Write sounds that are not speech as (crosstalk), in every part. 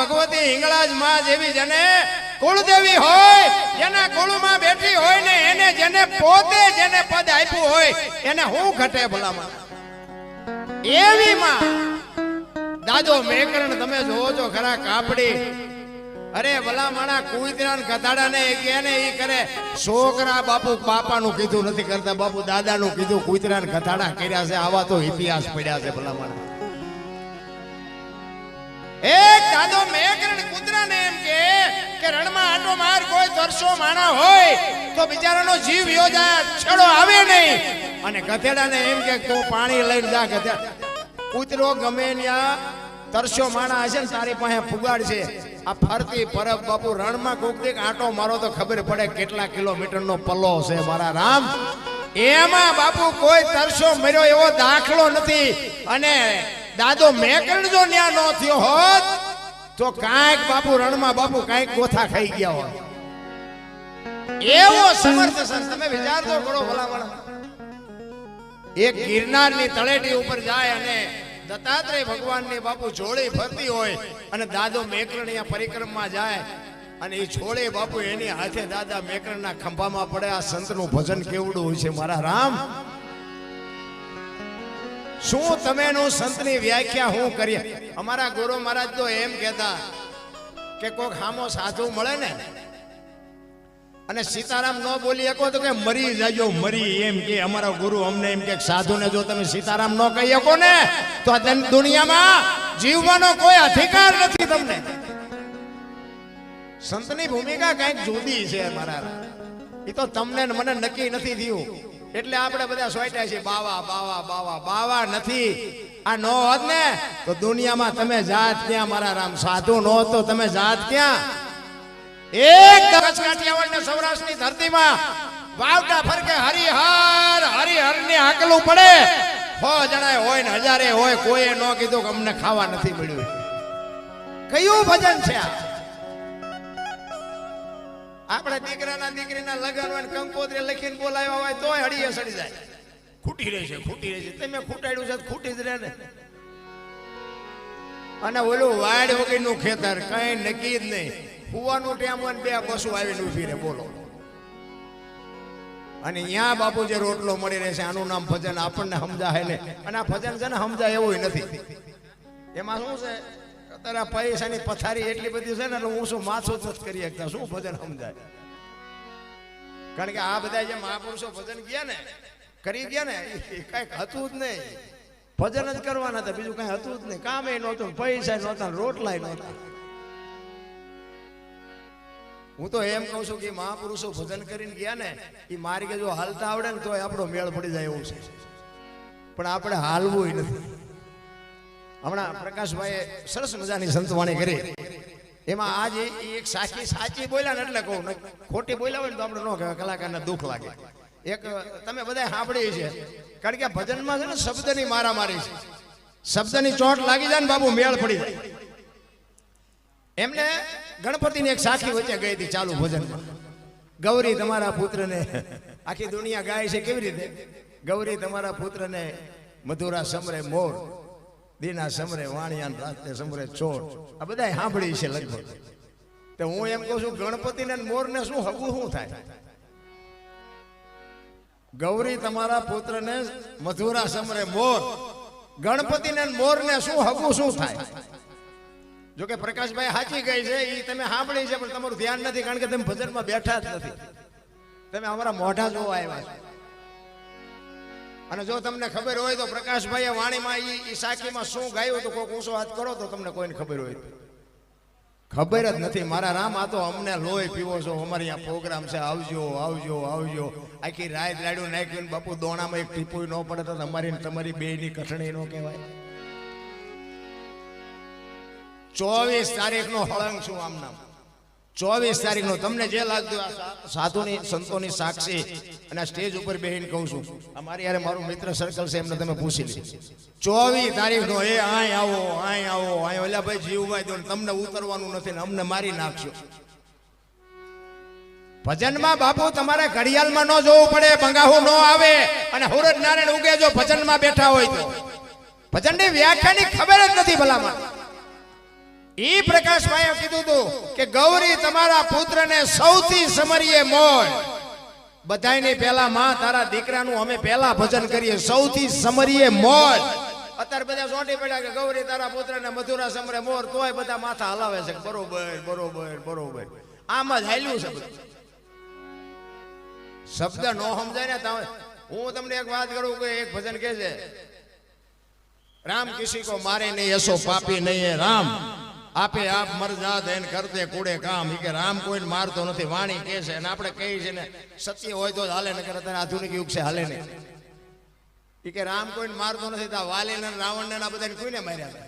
ભગવતી હિંગળાજમાં જેવી જેને કુળદેવી હોય, જેના કુળમાં બેઠી હોય ને એને જેને પોતે જેને પદ આપ્યું હોય, એને હું ઘટે ભલામાં એવી માં. દાદો મેકરણ, તમે જોવો છો ખરા કાપડી. અરે ભલા માણા કુતરા ને ને કે ને, ઈ કરે, છોકરા બાપુ બાપાનું કીધું નથી કરતા, બાપુ દાદાનું કીધું કુતરા ને કર્યા છે, આવા તો ઇતિહાસ પડ્યા છે ભલા માણા એક દાદો મેકરણ કૂતરાને એમ કે કે રણમાં આટો માર કોઈ તરસો માણા હોય, તો બિચારાનો જીવ યોજાય, છેડો આવે નહીં. અને ગધેડાને એમ કે, તું પાણી લઈને જા ગધેડા. કૂતરો ગમે ત્યાં તરસો માણા હશે ને, તારી પાસે ફુગાડ છે. આ ફરતી પરબ બાપુ રણમાં કોક દીક આંટો મારો તો ખબર પડે કેટલા કિલોમીટરનો પલ્લો છે મારા રામ. એમાં બાપુ કોઈ તરસો મર્યો એવો દાખલો નથી. અને દાદો મેકણ જો ન્યા નો થયો હોત, તો કાંઈક બાપુ રણમાં બાપુ કાંઈક ગોથા ખાઈ ગયા હોત. એવો સમર્થ છે તમે વિચાર તો કરો ભલામણ. એક ગિરનારની તળેટી ઉપર જાય અને દત્તાત્રેય ભગવાનની બાપુ જોડી ફરતી હોય અને દાદો મેકરણીયા પરિક્રમમાં જાય અને એ છોડે બાપુ એની હાથે દાદા મેકરણના ખંભામાં પડે. આ સંતનું ભજન કેવડું હોય છે, મારા રામ? શું તમેનું સંતની વ્યાખ્યા હું કરીએ? અમારા ગુરુ મહારાજ તો એમ કહેતા કે કોઈક હામો સાધુ મળે ને, અને સીતારામ ન બોલી શકો તો કે મરી જાજો, મરી એમ કે અમારા ગુરુ અમને એમ કે સાધુને જો તમે સીતારામ ન કહી શકો ને, તો આ દુનિયામાં જીવવાનો કોઈ અધિકાર નથી તમને. સંતની ભૂમિકા કંઈક જુદી છે મારા. એ તો તમને મને નક્કી નથી થયું. એટલે આપણે બધા સોટ્યા છીએ, બાવા બાવા બાવા બાવા નથી. આ નો હોત ને, તો દુનિયામાં તમે જાત ક્યાં, મારા રામ? સાધુ નો હોત તો તમે જાત ક્યાં? એક કચ્છ કાઠિયાવાડ ને સૌરાષ્ટ્રની ધરતીમાં વાવટા ફરકે હરિહર હરિહર ને હાકલું પડે. હો જણાય, હોય ને હજારે હોય, કોઈએ ન કીધું કે અમને ખાવા નથી મળ્યું. કયું ભજન છે આ? આપણે દીકરાના દીકરીના લગન હોય કંકોત્રી લખીને બોલાવ્યા હોય તોય હડીએ સડી જાય. ખૂટી રહે છે ખૂટી રહે છે તમે ખૂટાડ્યું છે ખૂટી જ રહે ને અને ઓલું વાડ વગરનું ખેતર કઈ નક્કી જ નહીં. કુવાનું ટેમ હોય બે પશુ આવીને ઊભી રહે બોલો. અને ત્યાં બાપુ જે રોટલો મળી રહેશે આનું નામ ભજન આપણને સમજાય ને અને આ ભજન છે ને સમજાય એવું નથી. એમાં શું છે? આ પૈસાની પથારી એટલી બધી છે ને, એટલે હું શું માથું નથી કરી શકતા? શું ભજન સમજાય? કારણ કે આ બધા જે મહાપુરુષો ભજન ગયા ને, કરી ગયા ને, એ કાંઈક હતું જ નહીં. ભજન જ કરવાના હતા, બીજું કઈ હતું જ નહીં. કામે નહોતું, પૈસા નહોતા, રોટલા નહોતા. હું તો એમ કહું છું કે મહાપુરુષો ભજન કરીને ગયા ને, એ માર્ગે જો હાલતા આવડે ને તો આપણો મેળ પડી જાય એવું છે. પણ આપણે હાલવું નથી. હમણાં પ્રકાશભાઈએ સરસ મજાની સંતવાણી કરી. એમાં આજે એક સાચી સાચી બોલ્યા ને એટલે કહું ખોટી બોલ્યા હોય ને તો આપણે ન કહેવાય, કલાકારને દુઃખ લાગે. એક, તમે બધા સાંભળી છે કારણ કે ભજનમાં છે ને શબ્દની મારામારી છે. શબ્દની ચોટ લાગી જાય ને બાબુ મેળ પડી જાય. એમને ગણપતિની એક સાખી વચ્ચે ગઈ હતી ચાલુ ભજનમાં. ગૌરી તમારા પુત્રને આખી દુનિયા ગાય છે કેવી રીતે? ગૌરી તમારા પુત્રને મધુરા સમરે મોર દીના સમરે વાણિયા રાતે સમરે ચોર આ બધા સાંભળી છે લગભગ. તો હું એમ કહું છું ગણપતિને ને મોરને શું હગું શું થાય? ગૌરી તમારા પુત્રને મધુરા સમરે મોર. ગણપતિને ને મોરને શું હગું શું થાય? જો કે પ્રકાશભાઈ સાચી ગઈ છે એ તમે સાંભળી છે પણ તમારું ધ્યાન નથી કારણ કે તમે ભજનમાં બેઠા જ નથી. તમે અમારા મોઢા જોવા આવ્યા છો. અને જો તમને ખબર હોય તો પ્રકાશભાઈએ વાણીમાં એ સાખીમાં શું ગાયું તો કોઈક ઊંચો હાથ કરો તો તમને કોઈને ખબર હોય. ખબર જ નથી. મારા રામ આ તો અમને લોહી પીવો છો. અમારે અહીંયા પ્રોગ્રામ છે. આવજો આવજો આવજો. આખી રાત રાડ્યું નાખ્યું બાપુ દોણામાં એક ટીપુ ન પડે તો તમારી તમારી બે ની કઠણી નો કહેવાય. ચોવીસ તારીખ નો હળંગ છું આમ ચોવીસ તારીખ નો તમને જે લાગતું સાધુની સંતોની સાક્ષી અને સ્ટેજ ઉપર બેહીને કહું છું અમારી યારે મારું મિત્ર સર્કલ છે એમને તમે પૂછી લો. ચોવીસ તારીખ નો એ આય આવો આય આવો આય ઓલા ભાઈ જીવભાઈ દો તમને ઉતરવાનું નથી ને અમને મારી નાખશો. ભજનમાં બાપુ તમારે ઘડિયાળમાં ન જોવું પડે બંગાહુ ન આવે અને હુરજ નારાયણ ઉગે જો ભજનમાં બેઠા હોય તો. ભજનની વ્યાખ્યાની ખબર જ નથી ભલામાં ઈ પ્રકાશભાઈએ કીધું હતું કે ગૌરી તમારા પુત્રને સૌથી સમરીએ મોય બધાયની પહેલા માં, તારા દીકરાનું અમે પહેલા ભજન કરીએ, સૌથી સમરીએ મોય અત્યારે બધા સોટી પડ્યા કે ગૌરી તારા પુત્રને મધુરા સમરે મોર, તોય બધા માથા હલાવે છે. બરોબર બરોબર બરોબર. આમ જ હાલ્યું છે શબ્દ નો સમજાય ને તમે હું તમને એક વાત કરું કે એક ભજન કે છે, રામ કિસી કો મારે નહીં, એસો પાપી નહીં રામ. આપે આપ મરજા દેન કરતે કુડે કામ. કે રામ કોઈને મારતો નથી, વાણી કે છે અને આપણે કહીએ છીએ ને, સત્ય હોય તો હાલે ને અત્યારે આધુનિક યુગ છે, હાલે નહીં. એ કે રામ કોઈને મારતો નથી, તો વાલે ને રાવણ ને આ બધાને કોઈને માર્યા હતા?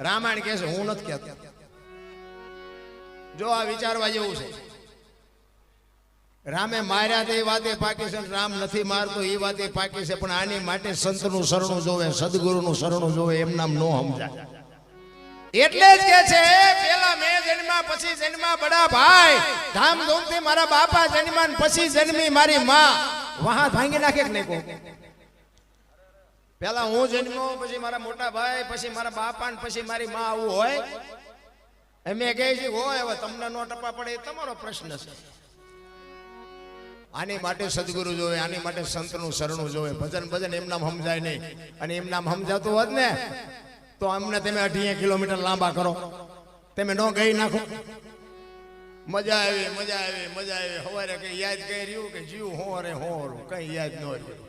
રામાયણ કે છે, હું નથી કહેતો. જો આ વિચારવા જેવું છે. રામે માર્યા તે વાતે પાકી છે રામ નથી મારતો, એ વાતે પાકી છે, પણ આની માટે સંતનું શરણું જોવે, સદગુરુનું શરણું જોવે, એમ નામ નો સમજાય. એટલે જ કે છે, પેલા મેં જન્મા પછી જન્મા બડા ભાઈ. ધામધૂમથી મારા બાપા જન્મા પછી જન્મી મારી માં. વહા ભાંગી નાખે કે નહીં કહું પેલા હું જન્મો પછી મારા મોટા ભાઈ, પછી મારા બાપા ને પછી મારી માં આવું હોય. અમે કહે છે, હોય, હવે તમને નો ટપા પડે એ તમારો પ્રશ્ન છે. આની માટે સદગુરુ જોવે, આની માટે સંતનું શરણું જોવે. ભજન ભજન એમ નામ સમજાય નહીં. અને એમ નામ સમજાતું હોત ને તો અમને તમે અઢીએ કિલોમીટર લાંબા કરો. તમે નો ગઈ નાખો. મજા આવી મજા આવી મજા આવી. સવારે કઈ યાદ કઈ રહ્યું કે જીવ હો રે હો કઈ યાદ ન રહ્યું.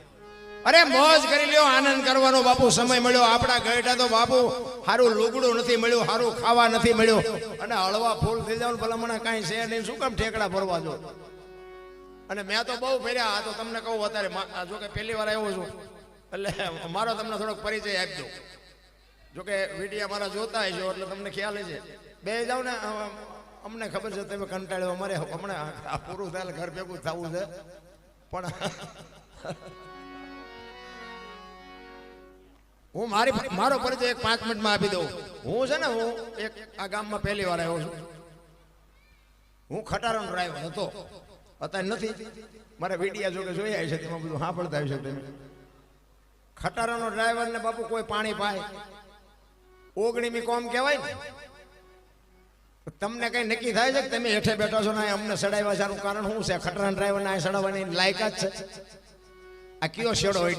અરે મોજ કરી લ્યો આનંદ કરવાનો બાપુ સમય મળ્યો. આપણા ગયટા તો બાપુ સારું લુગડું નથી મળ્યું સારું ખાવા નથી મળ્યું. અને હળવા ફૂલ થઈ જાવ ભલામણા કાંઈ છે નહીં. શું કામ ઠેકડા ભરવા જો અને મેં તો બહુ ફેર્યા. આ તો તમને કહું અત્યારે જો કે પહેલી વાર આવ્યો છું. એટલે મારો તમને થોડોક પરિચય આપજો. જો કે મારા જોતા હશો એટલે તમને ખ્યાલ છે બે જાવ ને અમને ખબર છે તમે કંટાળ્યો, અમારે હમણાં આ પૂરું થાય ઘર ભેગું થવું છે. પણ હું મારી મારો પરિચય એક પાંચ મિનિટમાં આપી દઉં. હું છે ને, હું એક આ ગામમાં પહેલી વાર આવ્યો છું. હું ખટારાનો ડ્રાઈવર હતો. અત્યારે નથી. મારે વીડિયા જોકે જોઈ આવી છે તેમાં બધું સાંભળતા હશે તમે. ખટારાનો ડ્રાઈવર ને બાપુ કોઈ પાણી પાય. ઓગણીમી કોમ કહેવાય ને. તમને કઈ નક્કી થાય છે કે તમે હેઠે બેઠો છો ને અમને સડાવ્યા છે? કારણ શું છે? ખટારા ડ્રાઈવર ના સડાવવાની લાયકાત છે? આ કયો શેડો હોય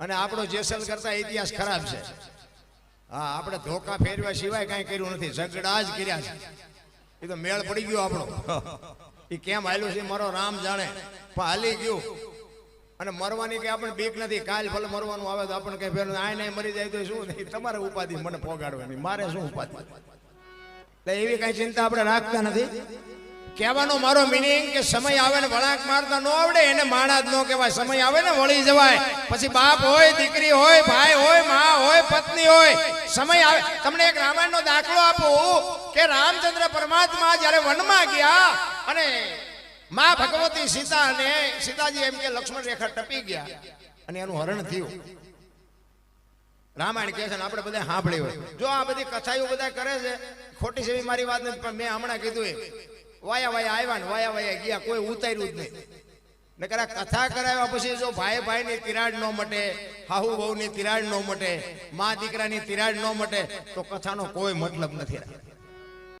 અને આપણો જેસલ કરતા ઇતિહાસ ખરાબ છે. હા, આપણે ધોકા ફેરવા સિવાય કાંઈ કર્યું નથી. ઝઘડા જ કર્યા છે. એ તો મેળ પડી ગયો આપણો. (laughs) એ કેમ હાલ્યું છે? મારો રામ જાણે. પણ હાલી ગયું. અને મરવાની કે આપણે બીક નથી, કાલ ભલે મરવાનું આવે તો આપણે કઈ ફેર આ નહીં મરી જાય તો શું નહીં તમારે ઉપાધિ મને પોગાડવાની, મારે શું ઉપાધિ? એટલે એવી કઈ ચિંતા આપણે રાખતા નથી. કહેવાનો મારો મિનિંગ કે સમય આવે ને વળાંક મારતા ન આવડે, એને માણા જ ન કહેવાય. સમય આવે ને વળી જવાય. પછી બાપ હોય, દીકરી હોય, ભાઈ હોય, મા હોય, પત્ની હોય, સમય આવે. તમને એક રામાયણનો દાખલો આપું કે રામચંદ્ર પરમાત્મા જ્યારે વનમાં ગયા અને મા ભગવતી સીતા અને સીતાજી એમ કે લક્ષ્મણ રેખા ટપી ગયા અને એનું હરણ થયું. રામાયણ કહે છે ને આપણે બધા સાંભળી હોય. જો આ બધી કથાઓ બધા કરે છે, ખોટી સેવી મારી વાત નથી, પણ મેં હમણાં કીધું એ. વાયા વાયા આવ્યા ને વાયા વાયા ગયા, કોઈ ઉતાર્યું જ નહીં. નકર આ કથા કરાવ્યા પછી જો ભાઈ ભાઈની તિરાડ ન મટે, હાહુ વહુની તિરાડ ન મટે, મા દીકરાની તિરાડ ન મટે, તો કથાનો કોઈ મતલબ નથી